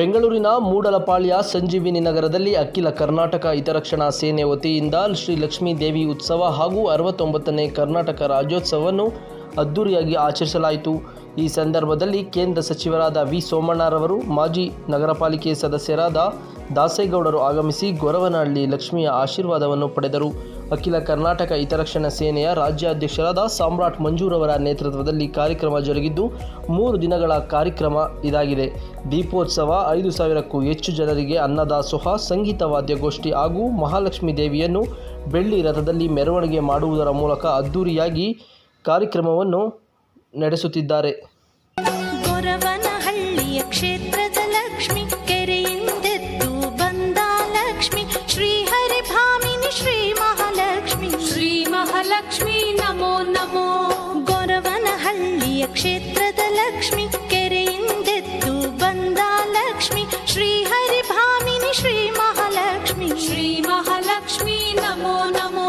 ಬೆಂಗಳೂರಿನ ಮೂಡಲಪಾಳ್ಯ ಸಂಜೀವಿನಿ ನಗರದಲ್ಲಿ ಅಖಿಲ ಕರ್ನಾಟಕ ಹಿತರಕ್ಷಣಾ ಸೇನೆ ವತಿಯಿಂದ ಶ್ರೀ ಲಕ್ಷ್ಮೀ ದೇವಿ ಉತ್ಸವ ಹಾಗೂ ಅರವತ್ತೊಂಬತ್ತನೇ ಕರ್ನಾಟಕ ರಾಜ್ಯೋತ್ಸವವನ್ನು ಅದ್ದೂರಿಯಾಗಿ ಆಚರಿಸಲಾಯಿತು. ಈ ಸಂದರ್ಭದಲ್ಲಿ ಕೇಂದ್ರ ಸಚಿವರಾದ ವಿ ಸೋಮಣ್ಣರವರು, ಮಾಜಿ ನಗರಪಾಲಿಕೆ ಸದಸ್ಯರಾದ ದಾಸೇಗೌಡರು ಆಗಮಿಸಿ ಗೊರವನಹಳ್ಳಿ ಲಕ್ಷ್ಮಿಯ ಆಶೀರ್ವಾದವನ್ನು ಪಡೆದರು. ಅಖಿಲ ಕರ್ನಾಟಕ ಹಿತರಕ್ಷಣಾ ಸೇನೆಯ ರಾಜ್ಯಾಧ್ಯಕ್ಷರಾದ ಸಾಮ್ರಾಟ್ ಮಂಜೂರವರ ನೇತೃತ್ವದಲ್ಲಿ ಕಾರ್ಯಕ್ರಮ ಜರುಗಿದ್ದು, ಮೂರು ದಿನಗಳ ಕಾರ್ಯಕ್ರಮ ಇದಾಗಿದೆ. ದೀಪೋತ್ಸವ ಐದು ಸಾವಿರಕ್ಕೂ ಹೆಚ್ಚು ಜನರಿಗೆ ಅನ್ನದಾಸೋಹ, ಸಂಗೀತ ವಾದ್ಯಗೋಷ್ಠಿ ಹಾಗೂ ಮಹಾಲಕ್ಷ್ಮೀ ದೇವಿಯನ್ನು ಬೆಳ್ಳಿ ರಥದಲ್ಲಿ ಮೆರವಣಿಗೆ ಮಾಡುವುದರ ಮೂಲಕ ಅದ್ದೂರಿಯಾಗಿ ಕಾರ್ಯಕ್ರಮವನ್ನು ನಡೆಸುತ್ತಿದ್ದಾರೆ. ಕ್ಷೇತ್ರದ ಲಕ್ಷ್ಮಿ ಗೊರವನಹಳ್ಳಿಯ ಕ್ಷೇತ್ರದ ಲಕ್ಷ್ಮಿ ಕೆರೆಯಿಂದೆದ್ದು ಬಂದ ಲಕ್ಷ್ಮಿ ಶ್ರೀಹರಿ ಭಾಮಿನಿ ಶ್ರೀ ಮಹಾಲಕ್ಷ್ಮಿ. ಶ್ರೀ ಮಹಾಲಕ್ಷ್ಮಿ ನಮೋ ನಮೋ.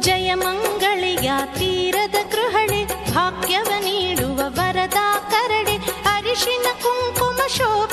ಜಯ ಮಂಗಳಿಯ ತೀರದ ಗೃಹಳೆ ಭಾಗ್ಯವ ನೀಡುವ ವರದ ಕರಡೆ ಅರಿಶಿನ ಕುಂಕುಮ ಶೋಭಿತ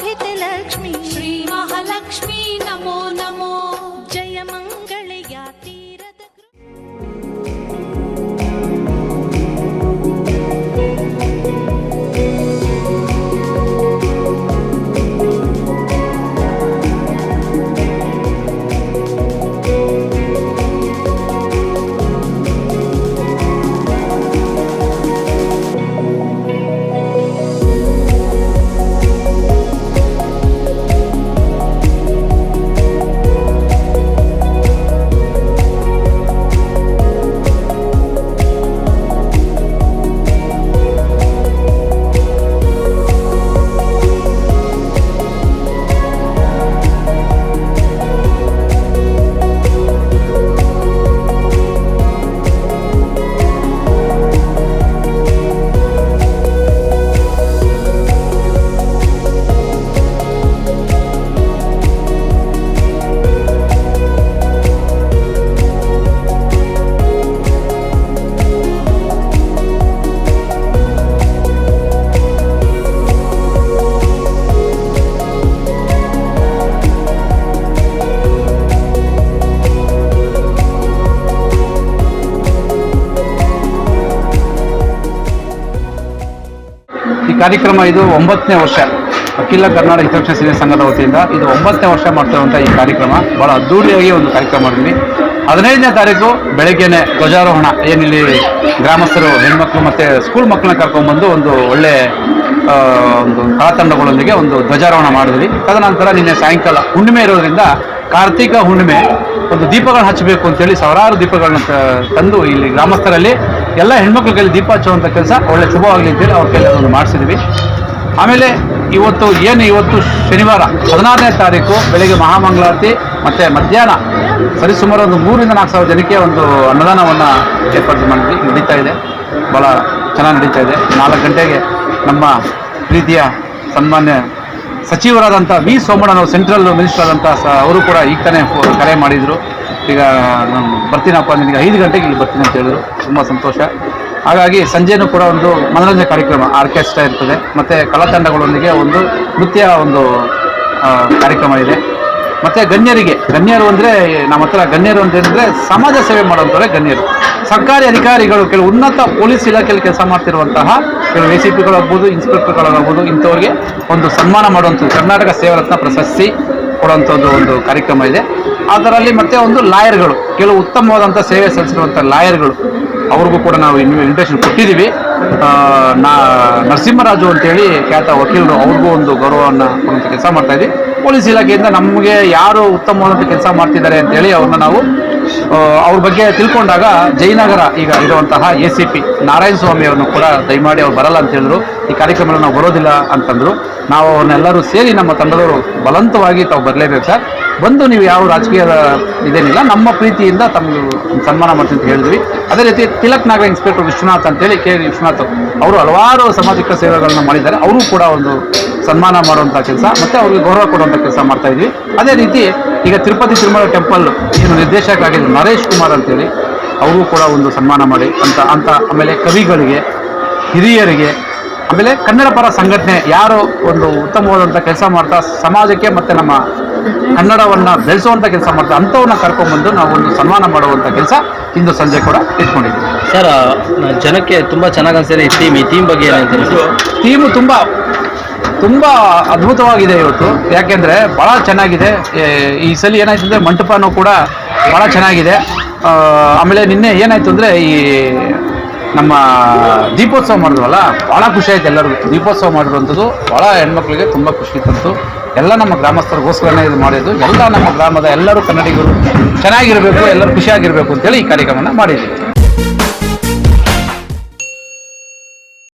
ಕಾರ್ಯಕ್ರಮ ಇದು ಒಂಬತ್ತನೇ ವರ್ಷ. ಅಖಿಲ ಕರ್ನಾಟಕ ಹಿತರಕ್ಷಣಾ ಸೇನೆ ಸಂಘದ ವತಿಯಿಂದ ಇದು ಒಂಬತ್ತನೇ ವರ್ಷ ಮಾಡ್ತಿರುವಂಥ ಈ ಕಾರ್ಯಕ್ರಮ. ಭಾಳ ಅದ್ದೂರಿಯಾಗಿ ಒಂದು ಕಾರ್ಯಕ್ರಮ ಮಾಡಿದ್ವಿ. ಹದಿನೈದನೇ ತಾರೀಕು ಬೆಳಗ್ಗೆನೆ ಧ್ವಜಾರೋಹಣ. ಏನಿಲ್ಲಿ ಗ್ರಾಮಸ್ಥರು, ಹೆಣ್ಮಕ್ಳು ಮತ್ತು ಸ್ಕೂಲ್ ಮಕ್ಕಳನ್ನ ಕರ್ಕೊಂಡ್ಬಂದು ಒಂದು ಒಳ್ಳೆ ಒಂದು ಕಳತಂಡಗಳೊಂದಿಗೆ ಒಂದು ಧ್ವಜಾರೋಹಣ ಮಾಡಿದ್ವಿ. ತದನಂತರ ನಿನ್ನೆ ಸಾಯಂಕಾಲ ಹುಣ್ಣಿಮೆ ಇರೋದ್ರಿಂದ ಕಾರ್ತಿಕ ಹುಣ್ಣಿಮೆ ಒಂದು ದೀಪಗಳನ್ನ ಹಚ್ಚಬೇಕು ಅಂತೇಳಿ ಸಾವಿರಾರು ದೀಪಗಳನ್ನ ತಂದು ಇಲ್ಲಿ ಗ್ರಾಮಸ್ಥರಲ್ಲಿ ಎಲ್ಲ ಹೆಣ್ಮಕ್ಳ ಕೈಲಿ ದೀಪ ಹಚ್ಚುವಂಥ ಕೆಲಸ ಒಳ್ಳೆ ಶುಭವಾಗಲಿ ಅಂತೇಳಿ ಅವ್ರ ಕೈಲಿ ಅದನ್ನು ಮಾಡಿಸಿದ್ವಿ. ಆಮೇಲೆ ಇವತ್ತು ಏನು ಇವತ್ತು ಶನಿವಾರ? ಹದಿನಾರನೇ ತಾರೀಕು, ಬೆಳಿಗ್ಗೆ ಮಹಾಮಂಗಳಾರತಿ ಮತ್ತು ಮಧ್ಯಾಹ್ನ ಸರಿಸುಮಾರು ಒಂದು ಮೂರಿಂದ ನಾಲ್ಕು ಸಾವಿರ ಜನಕ್ಕೆ ಒಂದು ಅನ್ನದಾನವನ್ನು ಏರ್ಪಾಡು ಮಾಡಿದ್ವಿ. ನಡೀತಾ ಇದೆ. ಭಾಳ ಚೆನ್ನಾಗಿ ನಡೀತಾ ಇದೆ. ನಾಲ್ಕು ಗಂಟೆಗೆ ನಮ್ಮ ಪ್ರೀತಿಯ, ಸನ್ಮಾನ್ಯ ಸಚಿವರಾದಂಥ ವಿ ಸೋಮಣ್ಣ ಸೆಂಟ್ರಲ್ ಮಿನಿಸ್ಟರ್ ಆದಂಥ ಸ ಅವರು ಕೂಡ ಈಗ ತಾನೇ ಕರೆ ಮಾಡಿದರು. ಈಗ ನಾನು ಬರ್ತೀನಪ್ಪ ನಿನಗೆ ಐದು ಗಂಟೆಗೆ ಇಲ್ಲಿ ಬರ್ತೀನಿ ಅಂತ ಹೇಳಿದ್ರು. ತುಂಬ ಸಂತೋಷ. ಹಾಗಾಗಿ ಸಂಜೆನೂ ಕೂಡ ಒಂದು ಮನೋರಂಜನೆ ಕಾರ್ಯಕ್ರಮ ಆರ್ಕೆಸ್ಟ್ರಾ ಇರ್ತದೆ. ಮತ್ತು ಕಲಾತಂಡಗಳೊಂದಿಗೆ ಒಂದು ನೃತ್ಯ ಒಂದು ಕಾರ್ಯಕ್ರಮ ಇದೆ. ಮತ್ತು ಗಣ್ಯರಿಗೆ, ಗಣ್ಯರು ಅಂದರೆ ನಮ್ಮ ಹತ್ರ ಗಣ್ಯರು ಅಂತ ಸಮಾಜ ಸೇವೆ ಮಾಡುವಂಥವ್ರೆ ಗಣ್ಯರು. ಸರ್ಕಾರಿ ಅಧಿಕಾರಿಗಳು ಕೆಲವು ಉನ್ನತ ಪೊಲೀಸ್ ಇಲಾಖೆಯಲ್ಲಿ ಕೆಲಸ ಮಾಡ್ತಿರುವಂತಹ ಕೆಲವು ಎ ಸಿ ಪಿಗಳಾಗ್ಬೋದು ಇನ್ಸ್ಪೆಕ್ಟರ್ಗಳಾಗ್ಬೋದು ಇಂಥವ್ರಿಗೆ ಒಂದು ಸನ್ಮಾನ ಮಾಡುವಂಥದ್ದು ಕರ್ನಾಟಕ ಸೇವಾ ರತ್ನ ಪ್ರಶಸ್ತಿ. ಕೊಡುವಂಥದ್ದು ಒಂದು ಕಾರ್ಯಕ್ರಮ ಇದೆ. ಅದರಲ್ಲಿ ಮತ್ತೆ ಒಂದು ಲಾಯರ್ಗಳು, ಕೆಲವು ಉತ್ತಮವಾದಂಥ ಸೇವೆ ಸಲ್ಲಿಸಿರುವಂಥ ಲಾಯರ್ಗಳು, ಅವ್ರಿಗೂ ಕೂಡ ನಾವು ಇನ್ವಿಟೇಷನ್ ಕೊಟ್ಟಿದ್ದೀವಿ. ನಾ, ನರಸಿಂಹರಾಜು ಅಂತೇಳಿ ಖ್ಯಾತ ವಕೀಲರು, ಅವ್ರಿಗೂ ಒಂದು ಗೌರವವನ್ನು ಕೊಡುವಂಥ ಕೆಲಸ ಮಾಡ್ತಾ ಇದ್ವಿ ಪೊಲೀಸ್ ಇಲಾಖೆಯಿಂದ ನಮಗೆ ಯಾರು ಉತ್ತಮವಾದಂಥ ಕೆಲಸ ಮಾಡ್ತಿದ್ದಾರೆ ಅಂತೇಳಿ ಅವ್ರನ್ನ ನಾವು ಅವ್ರ ಬಗ್ಗೆ ತಿಳ್ಕೊಂಡಾಗ ಜಯನಗರ ಈಗ ಇರುವಂತಹ A C P Narayana Swamy ಅವ್ರನ್ನು ಕೂಡ ದಯಮಾಡಿ ಅವ್ರು ಬರಲ್ಲ ಅಂತ ಹೇಳಿದ್ರು. ಈ ಕಾರ್ಯಕ್ರಮಗಳನ್ನ ನಾವು ಬರೋದಿಲ್ಲ ಅಂತಂದ್ರು. ನಾವು ಅವ್ರನ್ನೆಲ್ಲರೂ ಸೇರಿ ನಮ್ಮ ತಂಡದವರು ಬಲವಂತವಾಗಿ ತಾವು ಬರಲೇಬೇಕು ಸರ್. ಬಂದು ನೀವು ಯಾವ ರಾಜಕೀಯದ ಇದೇನಿಲ್ಲ, ನಮ್ಮ ಪ್ರೀತಿಯಿಂದ ತಮ್ಮ ಸನ್ಮಾನ ಮಾಡ್ತೀವಿ ಅಂತ ಹೇಳಿದ್ವಿ. ಅದೇ ರೀತಿ ತಿಲಕ್ ನಾಗರ ಇನ್ಸ್ಪೆಕ್ಟರ್ ವಿಶ್ವನಾಥ್ ಅಂತೇಳಿ ಕೆ ವಿಶ್ವನಾಥ್ ಅವರು ಹಲವಾರು ಸಾಮಾಜಿಕ ಸೇವೆಗಳನ್ನು ಮಾಡಿದ್ದಾರೆ. ಅವರು ಕೂಡ ಒಂದು ಸನ್ಮಾನ ಮಾಡುವಂಥ ಕೆಲಸ, ಮತ್ತು ಅವ್ರಿಗೆ ಗೌರವ ಕೊಡುವಂಥ ಕೆಲಸ ಮಾಡ್ತಾ ಇದ್ವಿ. ಅದೇ ರೀತಿ ಈಗ ತಿರುಪತಿ ತಿರುಮಲ ಟೆಂಪಲ್ ಏನು ನಿರ್ದೇಶಕ ನಿರ್ದೇಶಕರಾಗಿದ್ದು ನರೇಶ್ ಕುಮಾರ್ ಅಂತೇಳಿ ಅವರು ಕೂಡ ಒಂದು ಸನ್ಮಾನ ಮಾಡಿ ಅಂತ ಅಂತ ಆಮೇಲೆ ಕವಿಗಳಿಗೆ, ಹಿರಿಯರಿಗೆ, ಆಮೇಲೆ ಕನ್ನಡ ಪರ ಸಂಘಟನೆ ಯಾರು ಒಂದು ಉತ್ತಮವಾದಂಥ ಕೆಲಸ ಮಾಡ್ತಾ ಸಮಾಜಕ್ಕೆ ಮತ್ತು ನಮ್ಮ ಕನ್ನಡವನ್ನು ಬೆಳೆಸುವಂಥ ಕೆಲಸ ಮಾಡ್ತಾ ಅಂಥವನ್ನ ಕರ್ಕೊಂಡ್ಬಂದು ನಾವು ಒಂದು ಸನ್ಮಾನ ಮಾಡುವಂಥ ಕೆಲಸ ಇಂದು ಸಂಜೆ ಕೂಡ ಇಟ್ಕೊಂಡಿದ್ದೀವಿ. ಸರ್ ಜನಕ್ಕೆ ತುಂಬ ಚೆನ್ನಾಗಿ ಅನ್ಸಿದೆ ಈ ಟೀಮ್ ಈ ಟೀಮ್ ಬಗ್ಗೆ ಏನಂತೀವಿ ಟೀಮು ತುಂಬ ತುಂಬ ಅದ್ಭುತವಾಗಿದೆ ಇವತ್ತು. ಯಾಕೆಂದರೆ ಭಾಳ ಚೆನ್ನಾಗಿದೆ. ಈ ಸಲ ಏನಾಯ್ತು ಅಂದರೆ ಮಂಟಪನೂ ಕೂಡ ಭಾಳ ಚೆನ್ನಾಗಿದೆ. ಆಮೇಲೆ ನಿನ್ನೆ ಏನಾಯ್ತು ಅಂದರೆ ಈ ನಮ್ಮ ದೀಪೋತ್ಸವ ಮಾಡಿದ್ವಲ್ಲ ಭಾಳ ಖುಷಿ ಆಯ್ತು ಎಲ್ಲರಿಗೂ. ದೀಪೋತ್ಸವ ಮಾಡಿರುವಂಥದ್ದು ಭಾಳ ಹೆಣ್ಮಕ್ಳಿಗೆ ತುಂಬ ಖುಷಿ ತಂತು. ಎಲ್ಲ ನಮ್ಮ ಗ್ರಾಮಸ್ಥರಿಗೋಸ್ಕರನೇ ಇದು ಮಾಡಿದ್ದು. ಎಲ್ಲ ನಮ್ಮ ಗ್ರಾಮದ ಎಲ್ಲರೂ ಕನ್ನಡಿಗರು ಚೆನ್ನಾಗಿರಬೇಕು, ಎಲ್ಲರೂ ಖುಷಿಯಾಗಿರಬೇಕು ಅಂತೇಳಿ ಈ ಕಾರ್ಯಕ್ರಮನ ಮಾಡಿದ್ದೀವಿ.